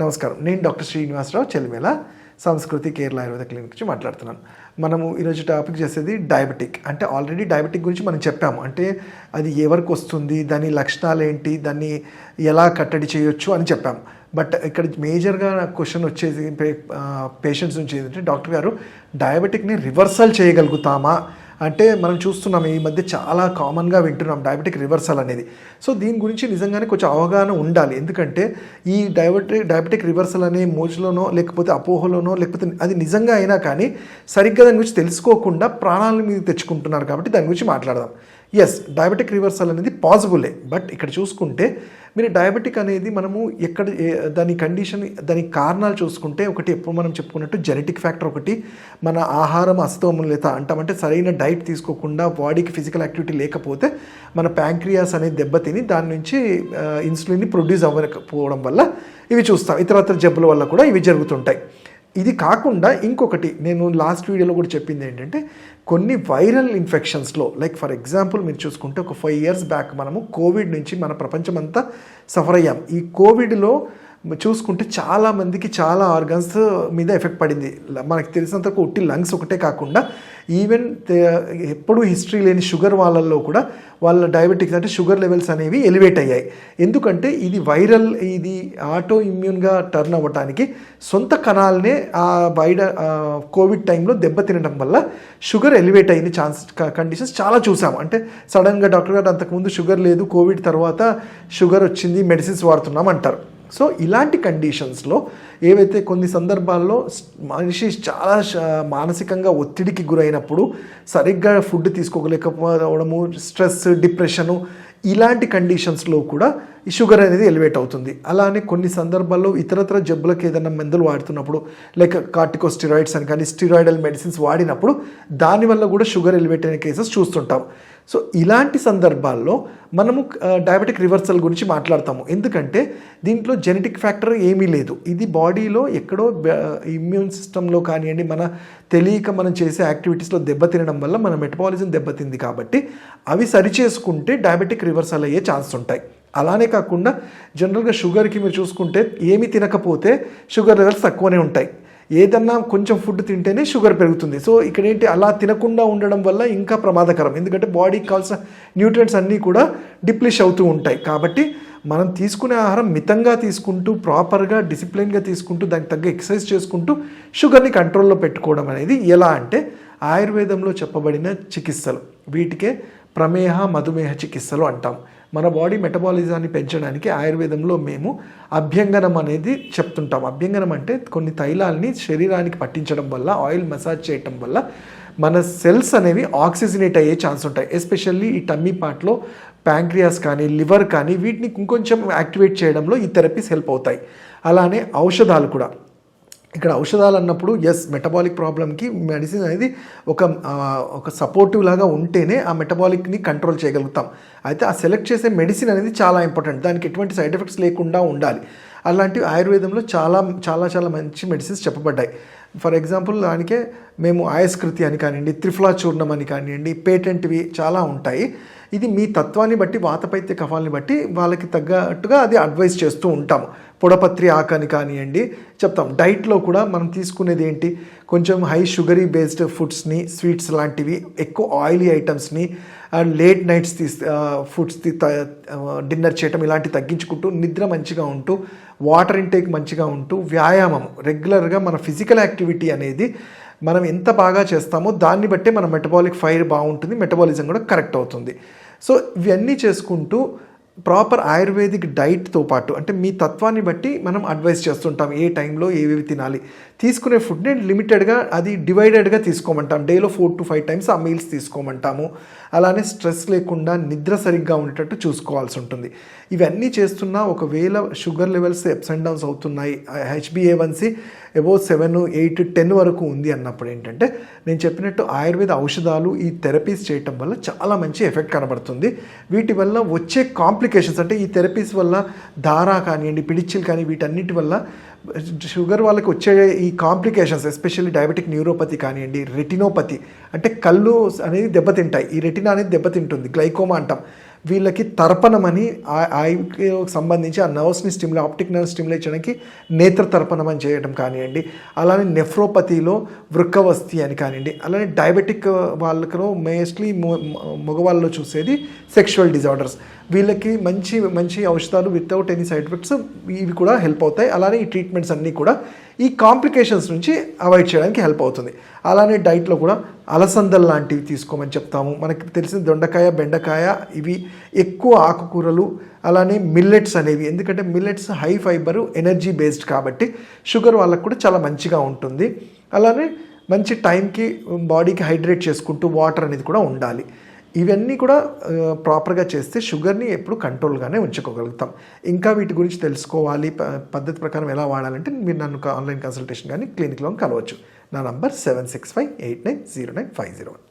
నమస్కారం. నేను డాక్టర్ శ్రీనివాసరావు చెల్లిమేల సంస్కృతి కేరళ ఆయుర్వేద క్లినిక్ నుంచి మాట్లాడుతున్నాను. మనము ఈరోజు టాపిక్ చేసేది డయాబెటిక్. అంటే ఆల్రెడీ డయాబెటిక్ గురించి మనం చెప్పాము. అంటే అది ఎవరికి వస్తుంది దాని లక్షణాలు ఏంటి దాన్ని ఎలా కట్టడి చేయొచ్చు అని చెప్పాము. బట్ ఇక్కడ మేజర్గా క్వశ్చన్ వచ్చేది పేషెంట్స్ నుంచి ఏంటంటే డాక్టర్ గారు డయాబెటిక్ని రివర్సల్ చేయగలుగుతామా? అంటే మనం చూస్తున్నాం ఈ మధ్య చాలా కామన్గా వింటున్నాం డయాబెటిక్ రివర్సల్ అనేది. సో దీని గురించి నిజంగానే కొంచెం అవగాహన ఉండాలి. ఎందుకంటే ఈ డయాబెటిక్ డయాబెటిక్ రివర్సల్ అనే మోజులోనో లేకపోతే అపోహలోనో లేకపోతే అది నిజంగా అయినా కానీ సరిగ్గా దాని గురించి తెలుసుకోకుండా ప్రాణాలను మీద తెచ్చుకుంటున్నారు కాబట్టి దాని గురించి మాట్లాడదాం. ఎస్ డయాబెటిక్ రివర్సల్ అనేది పాసిబులే బట్ ఇక్కడ చూసుకుంటే మీరు డయాబెటిక్ అనేది మనము ఎక్కడ దాని కండిషన్ దాని కారణాలు చూసుకుంటే ఒకటి ఎప్పుడు మనం చెప్పుకున్నట్టు జెనెటిక్ ఫ్యాక్టర్ ఒకటి మన ఆహారం అస్తమూలత అంటామంటే సరైన డైట్ తీసుకోకుండా బాడీకి ఫిజికల్ యాక్టివిటీ లేకపోతే మన ప్యాంక్రియాస్ అనేది దెబ్బతిని దాని నుంచి ఇన్సులిన్ని ప్రొడ్యూస్ అవ్వకపోవడం వల్ల ఇవి చూస్తాం. ఇతరత్ర జబ్బుల వల్ల కూడా ఇవి జరుగుతుంటాయి. ఇది కాకుండా ఇంకొకటి నేను లాస్ట్ వీడియోలో కూడా చెప్పింది ఏంటంటే కొన్ని వైరల్ ఇన్ఫెక్షన్స్లో లైక్ ఫర్ ఎగ్జాంపుల్ మీరు చూసుకుంటే ఒక ఫైవ్ ఇయర్స్ బ్యాక్ మనము కోవిడ్ నుంచి మన ప్రపంచమంతా సఫర్ అయ్యాం. ఈ కోవిడ్లో చూసుకుంటే చాలా మందికి చాలా ఆర్గన్స్ మీద ఎఫెక్ట్ పడింది. మనకు తెలిసినంత ఒట్టి లంగ్స్ ఒకటే కాకుండా ఈవెన్ ఎప్పుడూ హిస్టరీ లేని షుగర్ వాళ్ళల్లో కూడా వాళ్ళ డయాబెటిక్స్ అంటే షుగర్ లెవెల్స్ అనేవి ఎలివేట్ అయ్యాయి. ఎందుకంటే ఇది వైరల్ ఇది ఆటో ఇమ్యూన్గా టర్న్ అవ్వటానికి సొంత కణాలనే ఆ బయట కోవిడ్ టైంలో దెబ్బతినడం వల్ల షుగర్ ఎలివేట్ అయిన ఛాన్స్ కండిషన్స్ చాలా చూసాం. అంటే సడన్గా డాక్టర్ గారు అంతకుముందు షుగర్ లేదు కోవిడ్ తర్వాత షుగర్ వచ్చింది మెడిసిన్స్ వాడుతున్నాం అంటారు. సో ఇలాంటి కండిషన్స్లో ఏవైతే కొన్ని సందర్భాల్లో మనిషి చాలా మానసికంగా ఒత్తిడికి గురైనప్పుడు సరిగ్గా ఫుడ్ తీసుకోలేకపోవడము స్ట్రెస్ డిప్రెషను ఇలాంటి కండిషన్స్లో కూడా ఈ షుగర్ అనేది ఎలివేట్ అవుతుంది. అలానే కొన్ని సందర్భాల్లో ఇతరతర జబ్బులకు ఏదైనా మందులు వాడుతున్నప్పుడు లైక్ కార్టికో స్టిరాయిడ్స్ అని కానీ స్టిరాయిడల్ మెడిసిన్స్ వాడినప్పుడు దానివల్ల కూడా షుగర్ ఎలివేట్ అయిన కేసెస్ చూస్తుంటాం. సో ఇలాంటి సందర్భాల్లో మనము డయాబెటిక్ రివర్సల్ గురించి మాట్లాడతాము. ఎందుకంటే దీంట్లో జెనెటిక్ ఫ్యాక్టర్ ఏమీ లేదు. ఇది బాడీలో ఎక్కడో ఇమ్యూన్ సిస్టంలో కానివ్వండి మన తెలియక మనం చేసే యాక్టివిటీస్లో దెబ్బతినడం వల్ల మన మెటబాలిజం దెబ్బతింది కాబట్టి అవి సరిచేసుకుంటే డయాబెటిక్ రివర్సల్ అయ్యే ఛాన్స్ ఉంటాయి. అలానే కాకుండా జనరల్గా షుగర్కి మీరు చూసుకుంటే ఏమి తినకపోతే షుగర్ లెవెల్స్ తక్కువనే ఉంటాయి. ఏదన్నా కొంచెం ఫుడ్ తింటేనే షుగర్ పెరుగుతుంది. సో ఇక్కడ ఏంటి అలా తినకుండా ఉండడం వల్ల ఇంకా ప్రమాదకరం. ఎందుకంటే బాడీకి కావాల్సిన న్యూట్రియంట్స్ అన్నీ కూడా డిప్లిష్ అవుతూ ఉంటాయి. కాబట్టి మనం తీసుకునే ఆహారం మితంగా తీసుకుంటూ ప్రాపర్గా డిసిప్లిన్గా తీసుకుంటూ దానికి తగ్గ ఎక్సర్సైజ్ చేసుకుంటూ షుగర్ని కంట్రోల్లో పెట్టుకోవడం అనేది ఎలా అంటే ఆయుర్వేదంలో చెప్పబడిన చికిత్సలు. వీటికే ప్రమేహ మధుమేహ చికిత్సలు అంటాం. మన బాడీ మెటబాలిజాన్ని పెంచడానికి ఆయుర్వేదంలో మేము అభ్యంగనం అనేది చెప్తుంటాం. అభ్యంగనం అంటే కొన్ని తైలాల్ని శరీరానికి పట్టించడం వల్ల ఆయిల్ మసాజ్ చేయటం వల్ల మన సెల్స్ అనేవి ఆక్సిజనేట్ అయ్యే ఛాన్స్ ఉంటాయి. ఎస్పెషల్లీ ఈ టమ్మీ పార్ట్లో ప్యాంక్రియాస్ కానీ లివర్ కానీ వీటిని ఇంకొంచెం యాక్టివేట్ చేయడంలో ఈ థెరపీస్ హెల్ప్ అవుతాయి. అలానే ఔషధాలు కూడా. ఇక్కడ ఔషధాలు అన్నప్పుడు ఎస్ మెటబాలిక్ ప్రాబ్లమ్కి మెడిసిన్ అనేది ఒక ఒక సపోర్టివ్ లాగా ఉంటేనే ఆ మెటబాలిక్ని కంట్రోల్ చేయగలుగుతాం. అయితే ఆ సెలెక్ట్ చేసే మెడిసిన్ అనేది చాలా ఇంపార్టెంట్ దానికి ఎటువంటి సైడ్ ఎఫెక్ట్స్ లేకుండా ఉండాలి. అలాంటివి ఆయుర్వేదంలో చాలా చాలా చాలా మంచి మెడిసిన్స్ చెప్పబడ్డాయి. ఫర్ ఎగ్జాంపుల్ దానికే మేము ఆయస్కృతి అని కానివ్వండి త్రిఫలా చూర్ణం అని కానివ్వండి పేటెంట్వి చాలా ఉంటాయి. ఇది మీ తత్వాన్ని బట్టి వాతపైత్య కఫాలని బట్టి వాళ్ళకి తగ్గట్టుగా అది అడ్వైస్ చేస్తూ ఉంటాము. పొడపత్రి ఆకని కానివ్వండి చెప్తాం. డైట్లో కూడా మనం తీసుకునేది ఏంటి? కొంచెం హై షుగరీ బేస్డ్ ఫుడ్స్ని స్వీట్స్ లాంటివి ఎక్కువ oily ఐటమ్స్ని late nights these foods dinner చేయటం ఇలాంటివి తగ్గించుకుంటూ నిద్ర మంచిగా ఉంటూ వాటర్ ఇంటేక్ మంచిగా ఉంటూ వ్యాయామం రెగ్యులర్గా మన ఫిజికల్ యాక్టివిటీ అనేది మనం ఎంత బాగా చేస్తామో దాన్ని బట్టే మన మెటబాలిక్ ఫైర్ బాగుంటుంది మెటబాలిజం కూడా కరెక్ట్ అవుతుంది. సో ఇవన్నీ చేసుకుంటూ ప్రాపర్ ఆయుర్వేదిక్ డైట్తో పాటు అంటే మీ తత్వాన్ని బట్టి మనం అడ్వైస్ చేస్తుంటాం ఏ టైంలో ఏవేవి తినాలి. తీసుకునే ఫుడ్ని లిమిటెడ్గా అది డివైడెడ్గా తీసుకోమంటాం. డేలో ఫోర్ టు ఫైవ్ టైమ్స్ ఆ మీల్స్ తీసుకోమంటాము. అలానే స్ట్రెస్ లేకుండా నిద్ర సరిగ్గా ఉండేటట్టు చూసుకోవాల్సి ఉంటుంది. ఇవన్నీ చేస్తున్నా ఒకవేళ sugar levels ups and downs అవుతున్నాయి హెచ్బిఏవన్సి ఎబో సెవెన్ ఎయిట్ టెన్ వరకు ఉంది అన్నప్పుడు ఏంటంటే నేను చెప్పినట్టు ఆయుర్వేద ఔషధాలు ఈ థెరపీస్ చేయటం వల్ల చాలా మంచి ఎఫెక్ట్ కనబడుతుంది. వీటి వల్ల వచ్చే కాంప్లికేషన్స్ అంటే ఈ థెరపీస్ వల్ల దారా కానివ్వండి పిడిచిల్ కానీ వీటన్నిటి వల్ల షుగర్ వాళ్ళకి వచ్చే ఈ కాంప్లికేషన్స్ ఎస్పెషల్లీ డయాబెటిక్ న్యూరోపతి కానివ్వండి రెటినోపతి అంటే కళ్ళు అనేది దెబ్బతింటాయి. ఈ రెటినా అనేది దెబ్బతింటుంది గ్లైకోమా అంటాం. వీళ్ళకి తర్పణం అని ఆ- ఐకి సంబంధించి ఆ నర్వ్స్ని స్టిమ్యులే ఆప్టిక్ నర్వ్ స్టిమ్యులేట్ చేయడానికి నేత్ర తర్పణం అని చేయడం కానివ్వండి అలానే నెఫ్రోపతిలో వృక్కవస్తి అని కానివ్వండి అలానే డయాబెటిక్ వాళ్ళకు మోస్ట్లీ మగవాళ్ళలో చూసేది సెక్షువల్ డిజార్డర్స్ వీళ్ళకి మంచి మంచి ఔషధాలు వితౌట్ ఎనీ సైడ్ ఎఫెక్ట్స్ ఇవి కూడా హెల్ప్ అవుతాయి. అలానే ఈ ట్రీట్మెంట్స్ అన్నీ కూడా ఈ కాంప్లికేషన్స్ నుంచి అవాయిడ్ చేయడానికి హెల్ప్ అవుతుంది. అలానే డైట్లో కూడా అలసందలు లాంటివి తీసుకోమని చెప్తాము. మనకి తెలిసిన దొండకాయ బెండకాయ ఇవి ఎక్కువ ఆకుకూరలు అలానే మిల్లెట్స్ అనేవి. ఎందుకంటే millets high fibre energy based కాబట్టి షుగర్ వాళ్ళకు కూడా చాలా మంచిగా ఉంటుంది. అలానే మంచి టైంకి బాడీకి హైడ్రేట్ చేసుకుంటూ వాటర్ అనేది కూడా ఉండాలి. ఇవన్నీ కూడా ప్రాపర్గా చేస్తే షుగర్ని ఎప్పుడు కంట్రోల్గానే ఉంచుకోగలుగుతాం. ఇంకా వీటి గురించి తెలుసుకోవాలి పద్ధతి ప్రకారం ఎలా వాడాలంటే మీరు నన్ను ఆన్లైన్ కన్సల్టేషన్ కానీ క్లినిక్లో కలవచ్చు. నా number seven six five eight nine zero nine five zero one